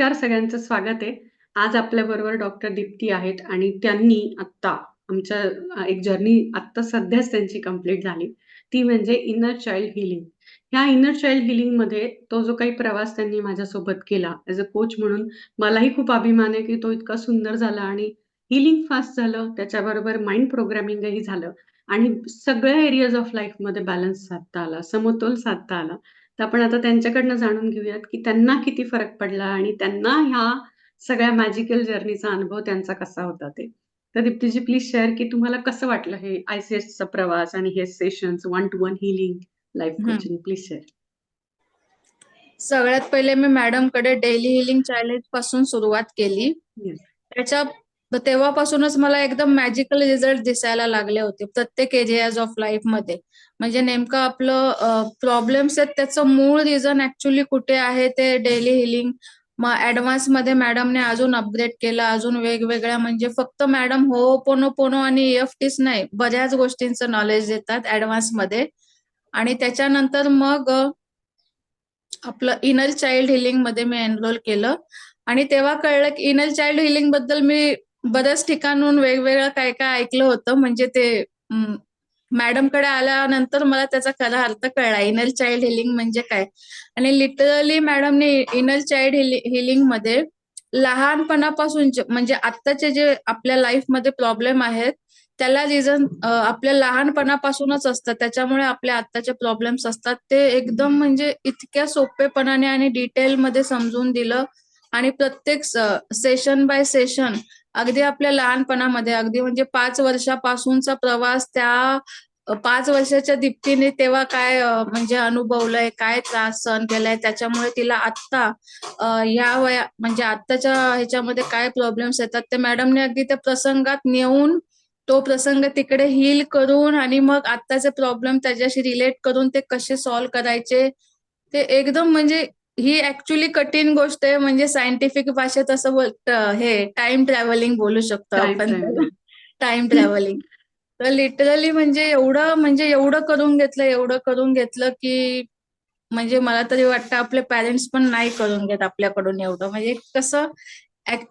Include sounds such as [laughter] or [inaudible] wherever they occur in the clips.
नमस्कार सगळ्यांचं स्वागत आहे. आज आपल्याबरोबर डॉक्टर दीप्ती आहेत आणि त्यांनी आत्ता आमच्या एक जर्नी आत्ता सध्याच त्यांची कंप्लीट झाली. ती म्हणजे इनर चाइल्ड हिलिंग ह्या इनर चाइल्ड हिलिंगमध्ये तो जो काही प्रवास त्यांनी माझ्यासोबत केला ॲज अ कोच म्हणून मलाही खूप अभिमान आहे, की तो इतका सुंदर झाला आणि हीलिंग फास्ट झालं. त्याच्याबरोबर माइंड प्रोग्रामिंगही झालं आणि सगळ्या एरियाज ऑफ लाईफमध्ये बॅलन्स साधता आला, समतोल साधता आला. तर आपण आता त्यांच्याकडनं जाणून घेऊयात, की त्यांना किती फरक पडला आणि त्यांना ह्या सगळ्या मॅजिकल जर्नीचा अनुभव त्यांचा कसा होता ते. तर दीप्तीजी प्लीज शेअर की तुम्हाला कसं वाटलं हे आय-सी-एसचा प्रवास आणि हे sessions one to one healing, life. Coaching please share. सगळ्यात पहिले मी मॅडमकडे डेली हीलिंग चॅलेंजपासून सुरुवात केली. येस. तर तेव्हापासूनच मला एकदम मॅजिकल रिझल्ट दिसायला लागले होते प्रत्येक एरियाज ऑफ लाईफमध्ये. म्हणजे नेमकं आपलं प्रॉब्लेम्स आहेत त्याचं मूळ रिझन ऍक्च्युली कुठे आहे ते डेली हिलिंग मग ॲडव्हान्समध्ये मॅडमने अजून अपग्रेड केलं. अजून वेगवेगळ्या म्हणजे फक्त मॅडम होओपोनोपोनो आणि ईएफटीच नाही, बऱ्याच गोष्टींचं नॉलेज देतात ऍडव्हान्समध्ये आणि त्याच्यानंतर मग आपलं इनर चाइल्ड हिलिंगमध्ये मी एनरोल केलं आणि तेव्हा कळलं की इनर चाइल्ड हिलिंगबद्दल मी बऱ्याच ठिकाणून वेगवेगळं काय-काय ऐकलं होतं. म्हणजे ते मॅडमकडे आल्यानंतर मला त्याचा खरा अर्थ कळला. इनर चाइल्ड हिलिंग म्हणजे काय? आणि लिटरली मॅडमने इनर चाइल्ड हिलिंगमध्ये लहानपणापासून म्हणजे आत्ताचे जे आपल्या लाईफमध्ये प्रॉब्लेम आहेत, त्याला रिझन आपल्या लहानपणापासूनच असतं. त्याच्यामुळे आपल्या आत्ताचे प्रॉब्लेम्स असतात. ते एकदम म्हणजे इतक्या सोपेपणाने आणि डिटेलमध्ये समजून दिलं आणि प्रत्येक सेशन बाय सेशन अगदी आपल्या लहानपणामध्ये अगदी म्हणजे पाच वर्षापासूनचा प्रवास त्या पाच वर्षाच्या दीप्तीने तेव्हा काय म्हणजे अनुभवलंय, काय त्रास सहन केलाय, त्याच्यामुळे तिला आत्ता या ह्या वया म्हणजे आत्ताच्या ह्याच्यामध्ये काय प्रॉब्लेम्स येतात, ते मॅडमने अगदी त्या प्रसंगात नेऊन तो प्रसंग तिकडे हील करून आणि मग आत्ताचे प्रॉब्लेम त्याच्याशी रिलेट करून ते कसे सॉल्व्ह करायचे, ते एकदम म्हणजे ही ॲक्चुअली कठीण गोष्ट आहे. म्हणजे सायंटिफिक भाषेत असं बोलत हे टाईम ट्रॅव्हलिंग बोलू शकतो आपण त्याला. ट्रॅव्हलिंग. तर लिटरली म्हणजे एवढं म्हणजे एवढं करून घेतलं, एवढं करून घेतलं, की म्हणजे मला तरी वाटतं आपले पॅरेंट्स पण नाही करून घेत आपल्याकडून एवढं. म्हणजे कसं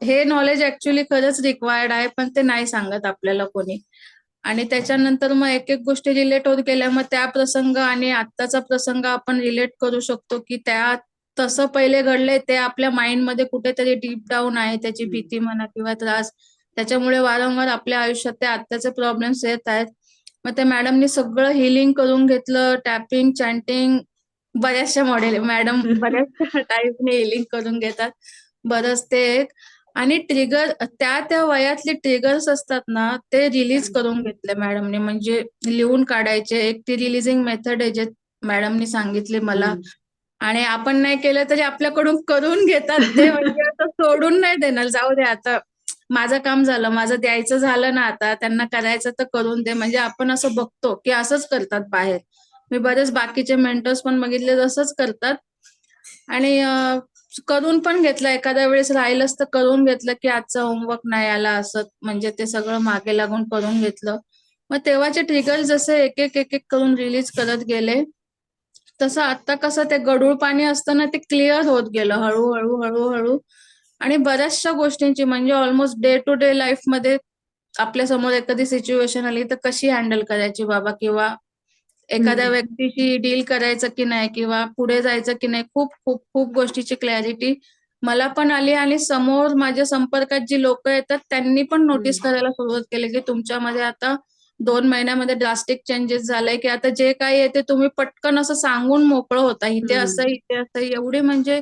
हे नॉलेज ॲक्चुअली खरंच रिक्वायर्ड आहे, पण ते नाही सांगत आपल्याला कोणी. आणि त्याच्यानंतर मग एक-एक गोष्टी रिलेट होत गेल्या. मग त्या प्रसंग आणि आत्ताचा प्रसंग आपण रिलेट करू शकतो, की त्या तसं पहिले घडलंय ते आपल्या माइंडमध्ये कुठेतरी डीप डाउन आहे. त्याची. भीती म्हणा किंवा त्रास. त्याच्यामुळे वारंवार आपल्या आयुष्यात ते आत्ताचे प्रॉब्लेम्स येत आहेत. मग त्या मॅडमनी सगळं हीलिंग करून घेतलं. टॅपिंग, चॅन्टिंग बऱ्याचशा मॉडेल मॅडम [laughs] बऱ्याचशा टाईपने हीलिंग करून घेतात. बरंच ते एक आणि ट्रिगर त्या-त्या वयातले ट्रिगर्स असतात ना, ते रिलीज. करून घेतले मॅडमने. म्हणजे लिहून काढायचे. एक ती रिलीजिंग मेथड आहे जे मॅडमनी सांगितली मला. आणि आपण नाही केलं तरी आपल्याकडून करून घेतात ते. [laughs] म्हणजे असं सोडून नाही देणार. जाऊ दे आता माझं काम झालं, माझं द्यायचं झालं ना आता, त्यांना करायचं तर करून दे. म्हणजे आपण असं बघतो, की असंच करतात बाहेर. मी बरेच बाकीचे मेंटर्स पण बघितले तसंच करतात आणि करून पण घेतलं. एखाद्या वेळेस राहिलंच तर करून घेतलं, की आजचा होमवर्क नाही आला असं. म्हणजे ते सगळं मागे लागून करून घेतलं. मग तेव्हाचे ट्रिगर जसे एक-एक, एक-एक करून रिलीज करत गेले. तसं आत्ता कसं ते गढूळ पाणी असतं ना, ते क्लिअर होत गेलं हळू-हळू, हळू-हळू आणि बऱ्याचशा गोष्टींची म्हणजे ऑलमोस्ट डे टू डे लाईफमध्ये आपल्यासमोर एखादी सिच्युएशन आली, तर कशी हँडल करायची बाबा किंवा एखाद्या. व्यक्तीशी डील करायचं की नाही किंवा पुढे जायचं की नाही. खूप-खूप खूप गोष्टीची क्लॅरिटी मला पण आली आणि समोर माझ्या संपर्कात जी लोकं येतात, त्यांनी पण नोटीस. करायला सुरुवात केली, की तुमच्यामध्ये आता 2 महिन्यामध्ये ड्रास्टिक चेंजेस झालंय, की आता जे काही आहे ते तुम्ही पटकन असं सांगून मोकळं होता. इथे असं. इथे असं. एवढी म्हणजे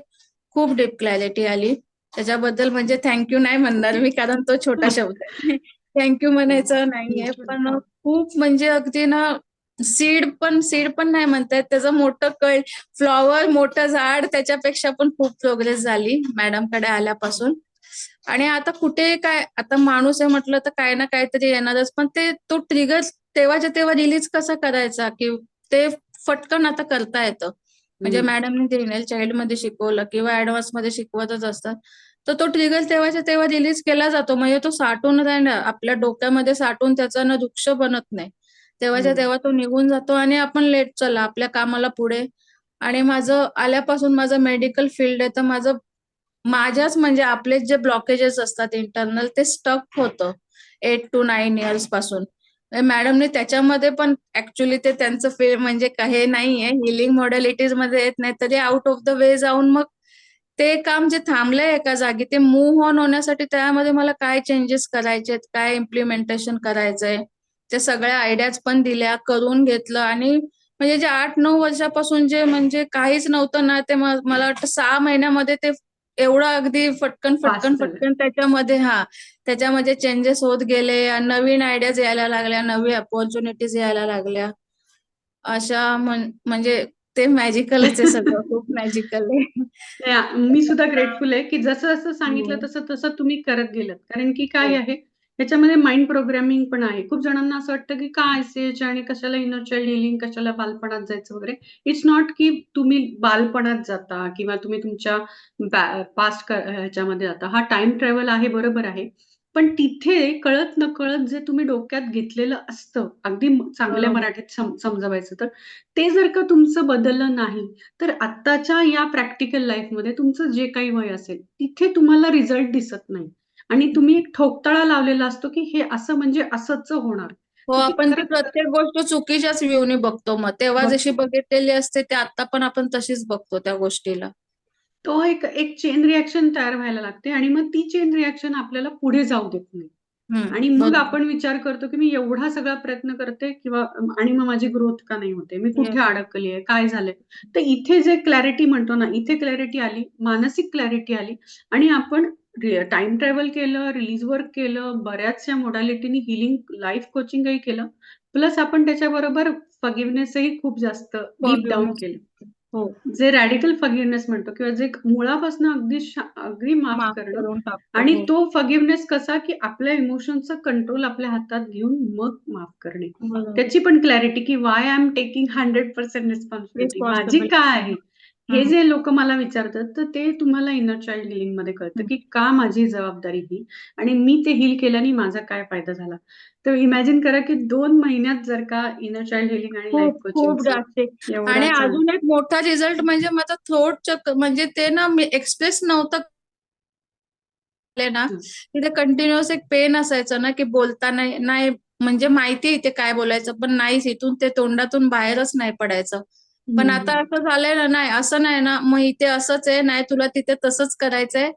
खूप डीप क्लॅरिटी आली. त्याच्याबद्दल म्हणजे थँक यू नाही म्हणणार मी, कारण तो छोटा शब्द आहे. थँक यू म्हणायचं नाहीये. पण खूप म्हणजे अगदी ना सीड पण सीड पण नाही म्हणता येत. त्याचं मोठं कळ फ्लॉवर, मोठं झाड त्याच्यापेक्षा पण खूप प्रोग्रेस झाली मॅडमकडे आल्यापासून. आणि आता कुठे काय आता माणूस आहे म्हटलं तर काही ना काहीतरी येणारच. पण ते तो ट्रिगर तेव्हाच्या तेव्हा रिलीज कसा करायचा, की ते फटकन आता करता येतं. म्हणजे. मॅडमनी ते इनर चाइल्डमध्ये शिकवलं किंवा ॲडव्हान्समध्ये शिकवतच असतात. तर तो ट्रिगर तेव्हाच्या तेव्हा रिलीज केला जातो. म्हणजे तो साठून राहिला आपल्या डोक्यामध्ये साठून त्याचा ना वृक्ष बनत नाही. तेव्हाच्या. तेव्हा तो निघून जातो आणि आपण लेट चला आपल्या कामाला पुढे. आणि माझं आल्यापासून माझं मेडिकल फील्ड आहे, तर माझं माझ्याच म्हणजे आपले जे ब्लॉकेजेस असतात इंटरनल ते स्टक होतं. एट टू नाईन इयर्सपासून. म्हणजे मॅडमने त्याच्यामध्ये पण ऍक्च्युली ते त्यांचं फे म्हणजे हे नाहीये. हिलिंग मॉडेलिटीजमध्ये येत नाही तरी आउट ऑफ द वे जाऊन मग ते काम जे थांबलंय एका जागी ते मूव्ह ऑन होण्यासाठी त्यामध्ये मला काय चेंजेस करायचे काय इम्प्लिमेंटेशन करायचंय ते सगळ्या आयडियाज पण दिल्या करून घेतलं आणि म्हणजे जे आठ नऊ वर्षापासून जे म्हणजे काहीच नव्हतं ना ते मला वाटतं सहा महिन्यामध्ये ते एवढं अगदी फटकन फटकन. फटकन त्याच्यामध्ये हा त्याच्यामध्ये चेंजेस होत गेले नवीन आयडियाज यायला लागल्या नवी अपॉर्च्युनिटीज यायला लागल्या अशा म्हण- म्हणजे ते मॅजिकलच आहे सगळं [laughs] खूप मॅजिकल आहे मी सुद्धा ग्रेटफुल आहे की जसं जसं सांगितलं हो. तसं तसं तुम्ही करत गेलात कारण की काय हो. आहे त्याच्यामध्ये माइंड प्रोग्रामिंग पण आहे. खूप जणांना असं वाटतं की काय एच आणि कशाला इनर चाइल्ड हिलिंग कशाला बालपणात जायचं वगैरे. इट्स नॉट की तुम्ही बालपणात जाता किंवा तुम्ही तुमच्या पास्ट ह्याच्यामध्ये जाता. हा टाइम ट्रॅव्हल आहे बरोबर आहे. पण तिथे कळत न कळत जे तुम्ही डोक्यात घेतलेलं असतं अगदी चांगल्या. मराठीत सम- समजवायचं तर ते जर का तुमचं बदललं नाही तर आत्ताच्या या प्रॅक्टिकल लाईफमध्ये तुमचं जे काही वय असेल तिथे तुम्हाला रिझल्ट दिसत नाही. आणि तुम्ही एक ठोकताळा लावलेला असतो की हे असं म्हणजे असंच होणार. हो आपण प्रत्येक गोष्ट चुकीच्याच व्ह्यूने बघतो. मग तेव्हा. जशी बघितलेली असते ते आता पण आपण तशीच बघतो त्या गोष्टीला. तो एक एक चेन रिॲक्शन तयार व्हायला लागते आणि मग ती चेन रिॲक्शन आपल्याला पुढे जाऊ देत नाही. आणि मग. आपण विचार करतो की मी एवढा सगळा प्रयत्न करते किंवा आणि मग माझी ग्रोथ का नाही होते? मी कुठे अडकली आहे? काय झालंय? तर इथे जे क्लॅरिटी म्हणतो ना इथे क्लॅरिटी आली मानसिक क्लॅरिटी आली आणि आपण टाइम ट्रॅव्हल केलं रिलीज वर्क केलं बऱ्याचशा मोडॅलिटीनी हिलिंग लाईफ कोचिंगही केलं प्लस आपण त्याच्याबरोबर फगिवनेसही खूप जास्त डीप डाऊन. केलं हो जे रॅडिकल फगिवनेस म्हणतो किंवा जे मुळापासून अगदी अगदी माफ करणं आणि हो. तो फगिवनेस कसा की आपल्या इमोशनचा कंट्रोल आपल्या हातात घेऊन मग माफ करणे. त्याची पण क्लॅरिटी की why I am taking hundred percent responsibility माझी. काय आहे हे. जे लोक मला विचारतात तर ते तुम्हाला इनर चाइल्ड हिलिंगमध्ये कळतं की का माझी जबाबदारी ही आणि मी ते हील केल्याने माझा काय फायदा झाला. तर इमॅजिन करा की दोन महिन्यात जर का इनर चाइल्ड हिलिंग आणि लाईफ कोचिंग आणि अजून एक मोठा रिझल्ट म्हणजे माझा थ्रोट म्हणजे ते ना मी एक्सप्रेस नव्हतं ना. तिथे कंटिन्युअस एक पेन असायचं ना की बोलताना नाही म्हणजे माहिती इथे काय बोलायचं पण नाहीच इथून ते तोंडातून बाहेरच नाही पडायचं. पण आता असं झालंय ना नाही असं नाही ना मग इथे असंच आहे नाही तुला तिथे तसंच करायचंय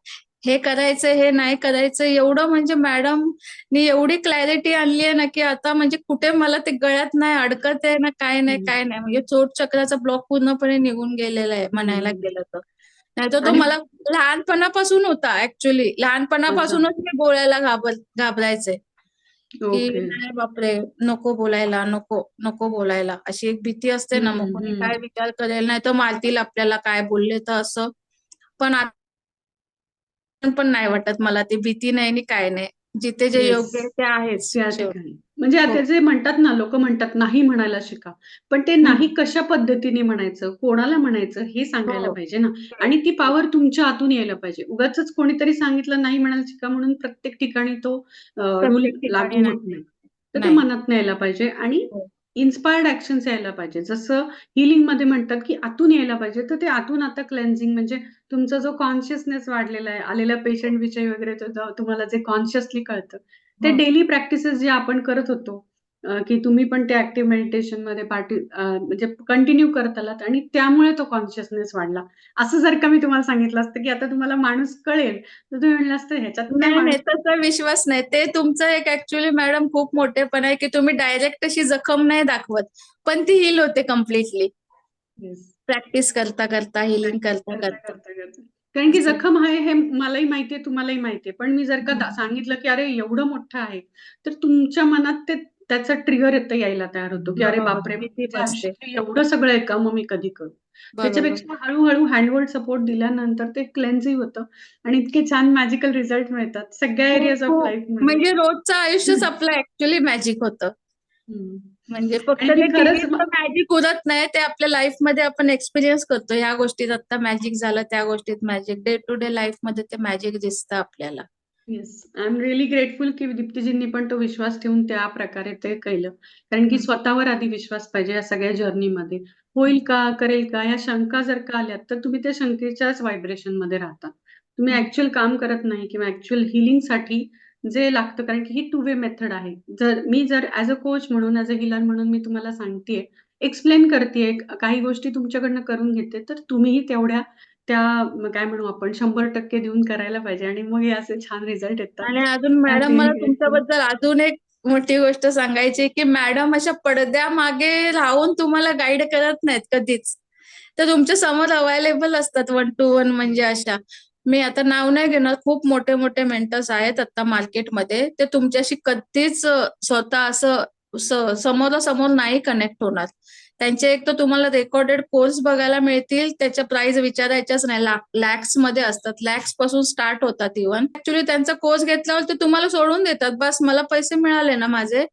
हे करायचंय हे नाही करायचं एवढं म्हणजे मॅडम नी एवढी क्लॅरिटी आणली आहे ना की आता म्हणजे कुठे मला ते गळ्यात नाही अडकत आहे ना काय नाही. काय नाही म्हणजे चोट चक्राचा ब्लॉक पूर्णपणे निघून गेलेला आहे म्हणायला. गेलं तर. नाही तर तो मला लहानपणापासून होता ऍक्च्युली लहानपणापासूनच मी बोलायला घाबर घाबरायचे. की ओके नाही बापरे नको बोलायला नको नको बोलायला अशी एक भीती असते ना मग हम्म, कोणी हम्म. काय विचार करेल नाही तर मारतील आपल्याला काय बोलले तर असं पण आता पण नाही वाटत मला ती भीती नाही आणि काय नाही जिथे जे. योग्य आहे ते आहेच त्या शेवटी. ठिकाणी म्हणजे आता हो. जे म्हणतात ना लोक म्हणतात नाही म्हणायला शिका पण ते नाही कशा पद्धतीने म्हणायचं कोणाला म्हणायचं हे सांगायला हो. पाहिजे ना आणि ती पावर तुमच्या आतून यायला पाहिजे उगाच कोणीतरी सांगितलं नाही म्हणायला शिका म्हणून प्रत्येक ठिकाणी तो रूल लागू. होत नाही तर ते. मनात नाही यायला पाहिजे आणि हो. इन्स्पायर्ड ऍक्शन्स यायला पाहिजे जसं हिलिंगमध्ये म्हणतात की आतून यायला पाहिजे तर ते आतून आता क्लेन्झिंग म्हणजे तुमचा जो कॉन्शियसनेस वाढलेला आहे आलेल्या पेशंट विषयी वगैरे तुम्हाला जे कॉन्शियसली कळतं ते. डेली प्रॅक्टिसेस जे आपण करत होतो की तुम्ही पण ते ऍक्टिव्ह मेडिटेशनमध्ये पार्टी म्हणजे कंटिन्यू करत आलात आणि त्यामुळे तो कॉन्शियसनेस वाढला असं जर का मी तुम्हाला सांगितलं असतं की आता तुम्हाला माणूस कळेल तर तुम्ही म्हणलं असतं ह्याच्यात विश्वास नाही ते तुमचं एक ऍक्च्युली मॅडम खूप मोठेपण आहे की तुम्ही डायरेक्ट अशी जखम नाही दाखवत पण ती हिल होते कम्प्लिटली. प्रॅक्टिस करता करता हिलिंग करता- करता. कारण की. जखम आहे हे मलाही माहितीये तुम्हालाही माहितीये पण मी जर का. सांगितलं की अरे एवढं मोठं आहे तर तुमच्या मनात ते त्याचा ट्रिगर येतं यायला तयार होतो की अरे. बापरे. आयुष्यात एवढं सगळं आहे का मग मी कधी करू त्याच्यापेक्षा हळूहळू हँडहोल्ड सपोर्ट दिल्यानंतर ते क्लेन्झिंग होतं आणि इतके छान मॅजिकल रिझल्ट मिळतात सगळ्या एरियाज ऑफ. लाईफ म्हणजे रोजचं आयुष्यच आपलं ऍक्च्युली मॅजिक होतं म्हणजे फक्त ते खरंच मॅजिक उरत नाही ते आपल्या लाईफमध्ये आपण एक्सपिरियन्स करतो. ह्या गोष्टीत आता मॅजिक झालं त्या गोष्टीत मॅजिक डे टू डे लाईफमध्ये ते मॅजिक दिसतं आपल्याला. Yes I am really grateful की दीप्तीजींनी पण तो विश्वास ठेवून त्या प्रकारे ते केलं. कारण की. स्वतःवर आधी विश्वास पाहिजे या सगळ्या जर्नीमध्ये होईल का करेल का या शंका जर का आल्यात तर तुम्ही त्या शंकेच्याच व्हायब्रेशनमध्ये राहता. तुम्ही. ऍक्च्युअल काम करत नाही किंवा ऍक्च्युअल हिलिंगसाठी जे लागतं कारण की ही टू वे मेथड आहे. जर मी जर ॲज अ कोच म्हणून, ॲज अ हीलर म्हणून मी तुम्हाला सांगतेय, एक्सप्लेन करतेय, काही गोष्टी तुमच्याकडनं करून घेते, तर तुम्हीही तेवढ्या त्या काय म्हणू आपण 100% देऊन करायला पाहिजे आणि मग हे असे छान रिझल्ट येतात. आणि अजून मॅडम मला तुमच्याबद्दल अजून एक मोठी गोष्ट सांगायची की मॅडम अशा पडद्यामागे राहून तुम्हाला गाईड करत नाहीत कधीच. तर तुमच्यासमोर अवेलेबल असतात वन टू वन म्हणजे अशा. मी आता नाव नाही घेणार खूप मोठे मोठे मेंटर्स आहेत आता मार्केटमध्ये. ते तुमच्याशी कधीच स्वतः असं समोरासमोर नाही कनेक्ट होणार. त्यांचे एक तर तुम्हाला रेकॉर्डेड कोर्स बघायला मिळतील. त्याच्या प्राइस विचारायच्याच नाही. लॅक्समध्ये असतात. लॅक्सपासून स्टार्ट होतात इव्हन. ऍक्च्युली त्यांचा कोर्स घेतल्यावर ते तुम्हाला सोडून देतात. बस मला पैसे मिळाले ना माझे.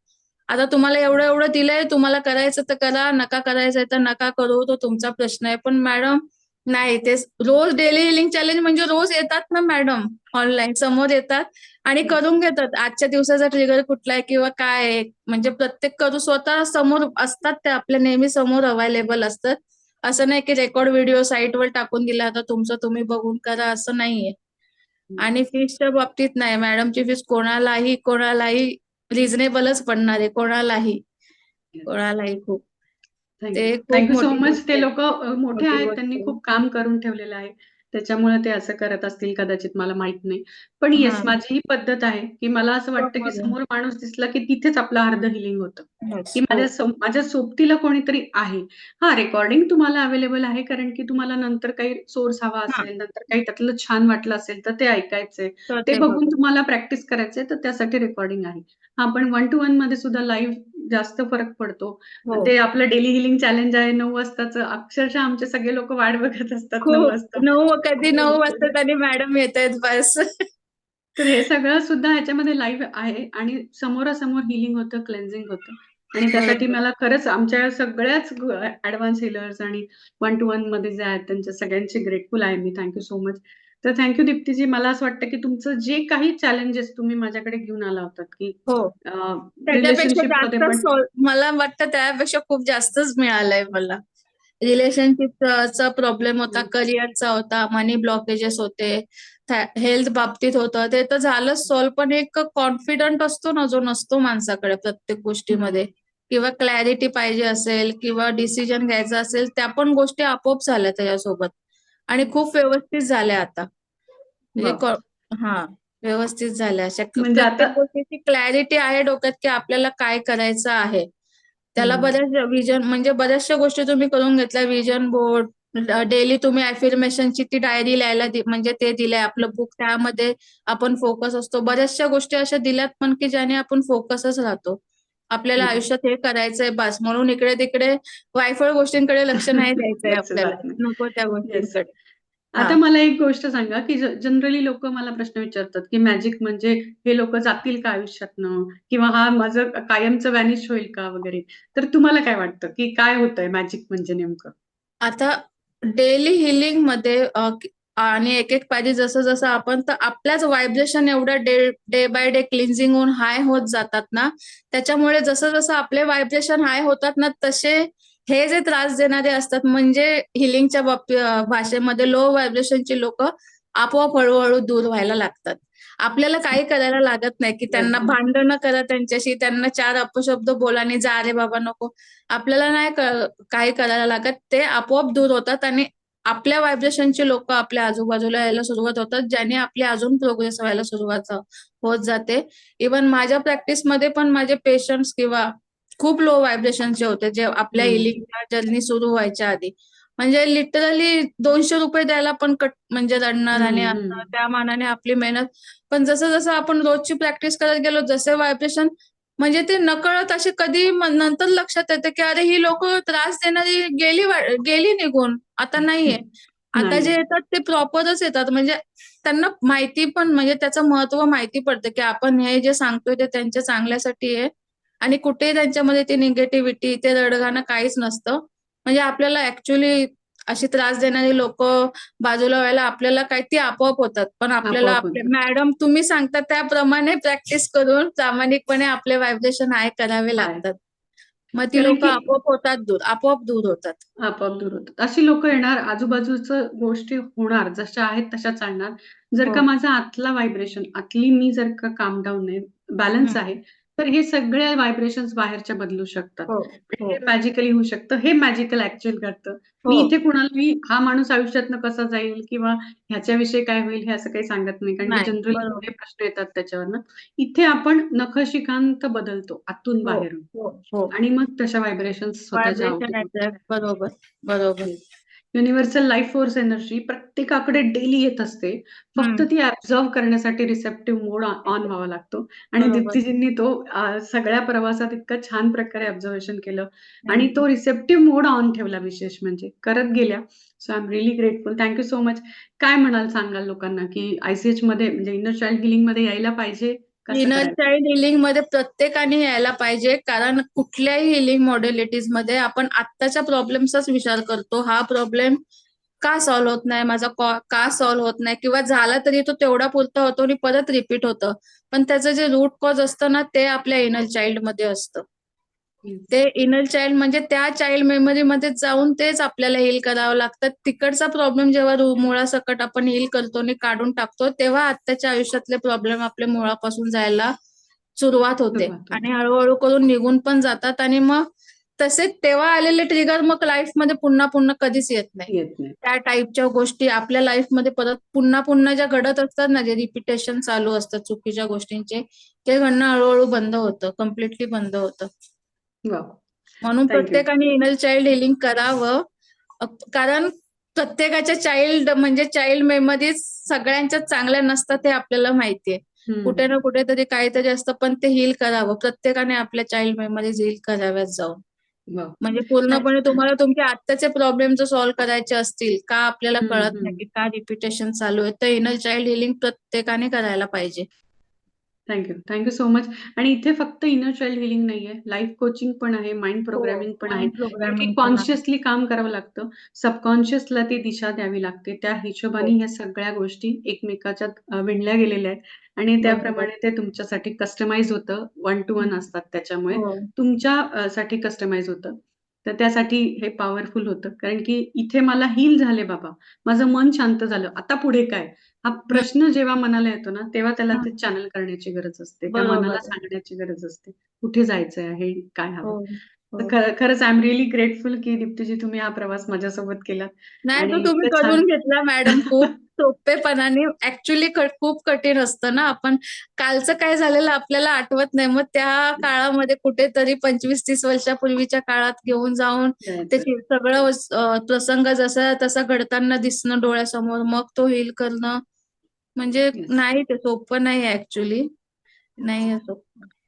आता तुम्हाला एवढं एवढं दिलंय तुम्हाला करायचं तर करा, नका करायचंय तर नका करू. तो तुमचा प्रश्न आहे. पण मॅडम नाही ते रोज डेली हिलिंग चॅलेंज म्हणजे रोज येतात ना मॅडम ऑनलाईन समोर येतात आणि करून घेतात. आजच्या दिवसाचा ट्रिगर कुठला आहे किंवा काय आहे. म्हणजे प्रत्येक करू स्वतः समोर असतात ते आपल्या नेहमी समोर अवेलेबल असतात. असं नाही की रेकॉर्ड व्हिडिओ साईटवर टाकून दिला आता तुमचं तुम्ही बघून करा असं नाहीये. आणि फीसच्या बाबतीत नाही मॅडमची फीस कोणालाही कोणालाही रिझनेबलच पडणार आहे कोणालाही. कोणालाही खूप. ते खूप थँक यू सो मच. ते. लोकं मोठे आहेत. त्यांनी. खूप काम करून ठेवलेलं आहे. त्याच्यामुळे ते असं करत असतील कदाचित मला माहीत नाही. पण येस हां. माझी ही पद्धत आहे की मला असं वाटतं की समोर आहे. समोर माणूस दिसला की तिथेच आपलं अर्ध हिलिंग होतं. की हो. माझ्या माझ्या सोबतीला कोणीतरी आहे. हां, रेकॉर्डिंग तुम्हाला अवेलेबल आहे कारण की तुम्हाला नंतर काही सोर्स हवा हां. असेल, नंतर काही त्यातलं छान वाटलं असेल तर ते ऐकायचंय. तर ते बघून बघा. तुम्हाला प्रॅक्टिस करायचंय तर त्यासाठी रेकॉर्डिंग आहे. हां, पण वन टू वनमध्ये सुद्धा लाईव्ह जास्त फरक पडतो. हो. ते आपलं डेली हिलिंग चॅलेंज आहे 9:00 वाजताचं. अक्षरशः आमचे सगळे लोकं वाट बघत असतात 9:00 खूप. वाजता. 9 कधी 9 वाजतात आणि मॅडम येतायत बस. तर हे सगळं सुद्धा ह्याच्यामध्ये लाईव्ह आहे आणि समोरासमोर हिलिंग होतं, क्लेन्झिंग होतं. आणि त्यासाठी. मला खरंच आमच्या सगळ्याच ॲडव्हान्स हीलर्स आणि वन टू वनमध्ये जे आहेत त्यांच्या सगळ्यांची ग्रेटफुल आहे मी. Thank you so much. तर थँक यू दीप्तीजी. मला असं वाटतं की तुमचं जे काही चॅलेंजेस तुम्ही माझ्याकडे घेऊन आला होतात की हो. मला वाटतं त्यापेक्षा खूप जास्तच मिळालंय मला. रिलेशनशिपचा प्रॉब्लेम होता. करिअरचा होता, मनी ब्लॉकेजेस होते, हेल्थ बाबतीत होतं. ते तर झालंच सॉल्व्ह पण एक कॉन्फिडंट असतो ना जो नसतो माणसाकडे प्रत्येक गोष्टीमध्ये किंवा क्लॅरिटी पाहिजे असेल किंवा डिसिजन घ्यायचा असेल त्या पण गोष्टी आपोआप झाल्या त्याच्यासोबत. आणि खूप व्यवस्थित झाल्या आता. म्हणजे! हां, व्यवस्थित झाल्या अशा म्हणजे आता गोष्टीची क्लॅरिटी आहे डोक्यात की आपल्याला काय करायचं आहे. त्याला. बऱ्याच व्हिजन म्हणजे बऱ्याचशा गोष्टी तुम्ही करून घेतल्या. व्हिजन बोर्ड, डेली तुम्ही अफर्मेशनची ती डायरी लिहायला म्हणजे ते दिलंय आपलं बुक त्यामध्ये आपण फोकस असतो. बऱ्याचशा गोष्टी अशा दिल्यात पण की ज्याने आपण फोकसच राहतो. आपल्याला. आयुष्यात हे करायचंय बास म्हणून इकडे-तिकडे वायफळ गोष्टींकडे लक्ष [laughs] नाही द्यायचंय आपल्याला. नको त्या. गोष्टींकडे. आता. मला एक गोष्ट सांगा की जनरली लोकं मला प्रश्न विचारतात की मॅजिक म्हणजे हे लोकं जातील का आयुष्यातनं? किंवा हा माझं कायमचं व्हॅनिश होईल का वगैरे. तर तुम्हाला काय वाटतं की काय होतंय मॅजिक म्हणजे नेमकं? आता डेली हिलिंगमध्ये अ, आणि एक-एक पायरी जसं-जसं आपण तर आपल्याच व्हायब्रेशन एवढ्या day day by day cleansing होऊन हाय होत जातात ना, त्याच्यामुळे जसं-जसं आपले व्हायब्रेशन हाय होतात ना, तसे हे जे त्रास देणारे असतात म्हणजे हिलिंगच्या भाषेमध्ये लो व्हायब्रेशनची लोकं आपोआप हळू-हळू दूर व्हायला लागतात. आपल्याला काही करायला लागत नाही की त्यांना. भांडणं करा त्यांच्याशी, त्यांना 4 अपशब्द बोला आणि जा रे बाबा नको. आपल्याला नाही काही करायला लागत. ते आपोआप दूर होतात आणि आपल्या व्हायब्रेशनची लोकं आपल्या आजूबाजूला यायला सुरुवात होतात, ज्याने आपली अजून प्रोग्रेस व्हायला सुरुवात होत जाते. इव्हन माझ्या प्रॅक्टिसमध्ये पण माझे पेशंट्स किंवा खूप लो व्हायब्रेशनचे होते, जे आपल्या. हिलिंगच्या जर्नी सुरू व्हायच्या आधी. म्हणजे लिटरली ₹200 द्यायला पण कट म्हणजे रडणार आणि. त्या मानाने आपली मेहनत. पण जसं-जसं आपण रोजची प्रॅक्टिस करत गेलो, जसे व्हायब्रेशन म्हणजे ते नकळत अशी कधी नंतर लक्षात येतं की अरे ही लोकं त्रास देणारी गेली गेली निघून. आता नाहीये. आता जे. येतात ते प्रॉपरच येतात. म्हणजे त्यांना माहिती पण म्हणजे त्याचं महत्त्व माहिती पडतं की आपण हे जे सांगतोय ते त्यांच्या चांगल्यासाठी आहे आणि कुठेही त्यांच्यामध्ये ती निगेटिव्हिटी, ते रडगाणं काहीच नसतं. म्हणजे आपल्याला ॲक्च्युअली अशी त्रास देणारी लोकं बाजूला व्हायला आपल्याला काय ती आपोआप होतात. पण आपल्याला. मॅडम तुम्ही सांगता त्याप्रमाणे प्रॅक्टिस करून प्रामाणिकपणे आपले व्हायब्रेशन हाय करावे. लागतात. मग ती लोक आपोआप होतात दूर आपोआप दूर होतात आपोआप दूर होतात अशी लोक येणार आजूबाजूचं गोष्टी होणार जशा आहेत तशा चालणार जर का हो. माझा आतला व्हायब्रेशन आतली मी जर का काम डाऊन आहे बॅलन्स. आहे तर हे सगळे व्हायब्रेशन्स बाहेरच्या बदलू शकतात. हो हो. हे मॅजिकली होऊ शकतं हे मॅजिकल ऍक्च्युअल करतं मी हो. इथे कुणाला मी हा माणूस आयुष्यातनं कसा जाईल किंवा ह्याच्याविषयी काय होईल हे असं काही सांगत नाही. कारण जनरली. एवढे प्रश्न येतात त्याच्यावरनं. इथे आपण नखशिकांत बदलतो आतून बाहेरून. आणि मग तशा व्हायब्रेशन स्वतःच्या. बरोबर बरोबर. युनिव्हर्सल लाईफ फोर्स एनर्जी प्रत्येकाकडे डेली येत असते. फक्त. ती ऍब्झॉर्व करण्यासाठी रिसेप्टिव्ह मोड ऑन व्हावा लागतो. आणि. दीप्तीजींनी तो सगळ्या प्रवासात इतकं छान प्रकारे ऑब्झर्वेशन केलं. आणि तो रिसेप्टिव्ह मोड ऑन ठेवला विशेष म्हणजे. करत गेल्या. So I am really grateful. Thank you so much. काय म्हणाल सांगाल लोकांना की आयसीएच मध्ये म्हणजे इनर चाइल्ड हिलिंगमध्ये यायला पाहिजे? इनर? चाइल्ड हिलिंगमध्ये प्रत्येकाने यायला पाहिजे. कारण कुठल्याही हिलिंग मॉडेलिटीजमध्ये आपण आत्ताच्या प्रॉब्लेमचाच विचार करतो. हा प्रॉब्लेम का सॉल्व्ह होत नाही? माझा कॉ- सॉल्व्ह होत नाही? किंवा झाला तरी तो तेवढा पुरता होतो आणि परत रिपीट होतं. पण त्याचं जे रूट कॉज असतं ना ते आपल्या इनर चाइल्डमध्ये असतं. ते इनर चाइल्ड म्हणजे त्या चाइल्ड मेमरी मध्ये जाऊन तेच आपल्याला हील करावं लागतं. तिकडचा प्रॉब्लेम जेव्हा मुळासकट आपण हील करतो आणि काढून टाकतो तेव्हा आत्ताच्या आयुष्यातले प्रॉब्लेम आपल्या मुळापासून जायला सुरुवात होते. आणि हळूहळू करून निघून पण जातात आणि मग तसे तेव्हा आलेले ट्रिगर मग लाईफमध्ये पुन्हा पुन्हा कधीच येत नाही. त्या टाईपच्या गोष्टी आपल्या लाईफमध्ये परत पुन्हा पुन्हा ज्या घडत असतात ना जे रिपिटेशन चालू असतात चुकीच्या गोष्टींचे ते घडणं हळूहळू बंद होतं. कम्प्लिटली बंद होतं. म्हणून. प्रत्येकाने इनर चाइल्ड हिलिंग करावं. कारण प्रत्येकाच्या चाइल्ड म्हणजे चाइल्ड मेमरीज सगळ्यांच्या चांगल्या नसतात हे आपल्याला माहितीये. कुठे ना कुठेतरी काहीतरी असतं पण ते हील करावं. प्रत्येकाने आपल्या चाइल्ड मेमरीज हील कराव्यात जाऊन. म्हणजे पूर्णपणे तुम्हाला तुमचे आत्ताचे प्रॉब्लेम जर सॉल्व्ह करायचे असतील का आपल्याला कळत. नाही की का रिपिटेशन चालू आहे तर इनर चाइल्ड हिलिंग प्रत्येकाने करायला पाहिजे. थँक्यू थँक्यू सो मच आणि इथे फक्त इनर चाइल्ड हिलिंग नाहीये. लाईफ कोचिंग पण आहे माइंड प्रोग्रामिंग पण आहे. प्रोग्रामिंग कॉन्शियसली काम करावं लागतं. सबकॉन्शियसला ती दिशा द्यावी लागते. त्या हिशोबाने हो. ह्या सगळ्या गोष्टी एकमेकाच्या अ, विणल्या गेलेल्या आहेत. आणि त्याप्रमाणे ते तुमच्यासाठी कस्टमाइज होतं. One to one. असतात त्याच्यामुळे. हो. तुमच्या अ, साठी कस्टमाइज होतं. तर त्यासाठी हे पॉवरफुल होतं. कारण की इथे मला हील झाले बाबा. माझं मन शांत झालं. आता पुढे काय? हा प्रश्न जेव्हा मनाला येतो ना तेव्हा त्याला ते चॅनल करण्याची गरज असते त्या बरोबर. मनाला आहे. सांगण्याची गरज असते. कुठे जायचं आहे काय हवं? हो. खरंच आय एम रिअली ग्रेटफुल की दीप्तीजी तुम्ही हा प्रवास माझ्यासोबत केला. नाही तो तुम्ही करून घेतला मॅडम. खूप सोपेपणाने ऍक्च्युली खूप कठीण असतं ना आपण. कालचं काय झालेलं आपल्याला आठवत नाही. मग त्या काळामध्ये कुठेतरी पंचवीस तीस वर्षापूर्वीच्या काळात घेऊन जाऊन त्याची सगळं प्रसंग जसा तसा घडताना दिसणं डोळ्यासमोर मग तो हील करणं. म्हणजे. नाही ते सोपं नाही ऍक्च्युली नाही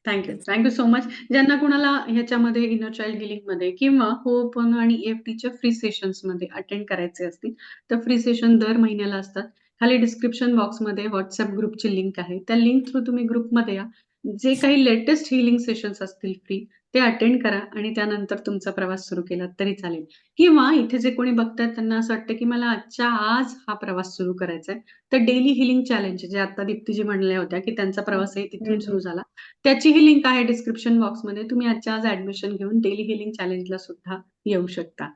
थँक्यू थँक्यू सो मच ज्यांना कुणाला ह्याच्यामध्ये इनर चाइल्ड हिलिंगमध्ये किंवा होपन आणि EFT फ्री सेशन्समध्ये अटेंड करायचे असतील तर फ्री सेशन दर महिन्याला असतात. खाली डिस्क्रिप्शन बॉक्समध्ये व्हॉट्सअप ग्रुपची लिंक आहे. त्या लिंक थ्रू तुम्ही ग्रुपमध्ये या. जे काही लेटेस्ट हिलिंग सेशन्स असतील फ्री ते अटेंड करा आणि त्यानंतर तुमचा प्रवास सुरू केला तरी चालेल. किंवा इथे जे कोणी बघतात त्यांना असं वाटतं की मला आजच्या आज हा प्रवास सुरू करायचा आहे तर डेली हिलिंग चॅलेंज जे आता दीप्तीजी म्हणल्या होत्या की त्यांचा प्रवासही तिथून. सुरू झाला. त्याचीही लिंक आहे डिस्क्रिप्शन बॉक्समध्ये तुम्ही आजच्या आज ऍडमिशन घेऊन डेली हिलिंग चॅलेंजला सुद्धा येऊ शकता.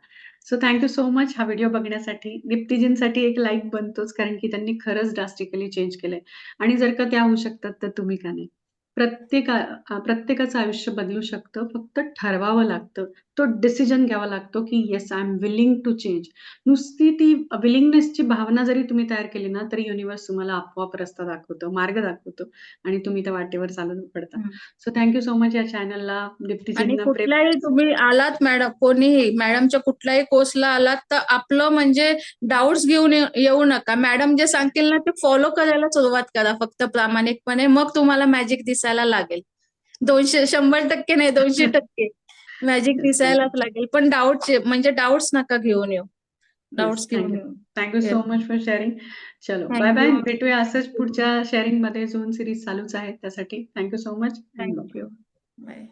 So thank you so much हा व्हिडिओ बघण्यासाठी दीप्तीजींसाठी एक लाईक बनतोच कारण की त्यांनी खरंच ड्रास्टिकली चेंज केलंय. आणि जर का त्या होऊ शकतात तर तुम्ही का नाही? प्रत्येका प्रत्येकाचं आयुष्य बदलू शकतं. फक्त ठरवावं लागतं. तो डिसिजन घ्यावा लागतो की yes I am willing to change नुसती ती विलिंगनेसची भावना जरी तुम्ही तयार केली ना तरी युनिव्हर्स तुम्हाला आपोआप रस्ता दाखवतो मार्ग दाखवतो आणि तुम्ही त्या वाटेवर चालत पडता. सो थँक्यू सो मच या चॅनलला कुठल्याही तुम्ही आलात मॅडम कोणीही मॅडमच्या कुठल्याही कोर्सला आलात तर आपलं म्हणजे डाऊट्स घेऊन येऊ नका. मॅडम जे सांगतील ना ते फॉलो करायला सुरुवात करा फक्त प्रामाणिकपणे. मग तुम्हाला मॅजिक दिसायला लागेल. दोनशे शंभर टक्के नाही दोनशे टक्के. मॅजिक दिसायलाच लागेल. पण डाऊट म्हणजे डाऊट्स नका घेऊन येऊ. डाऊट्स घेऊन येऊ. Thank you so. Much for sharing चलो बाय बाय. भेटूया असंच पुढच्या शेअरिंगमध्ये झोन सिरीज चालूच आहे त्यासाठी. Thank you so much thank you bye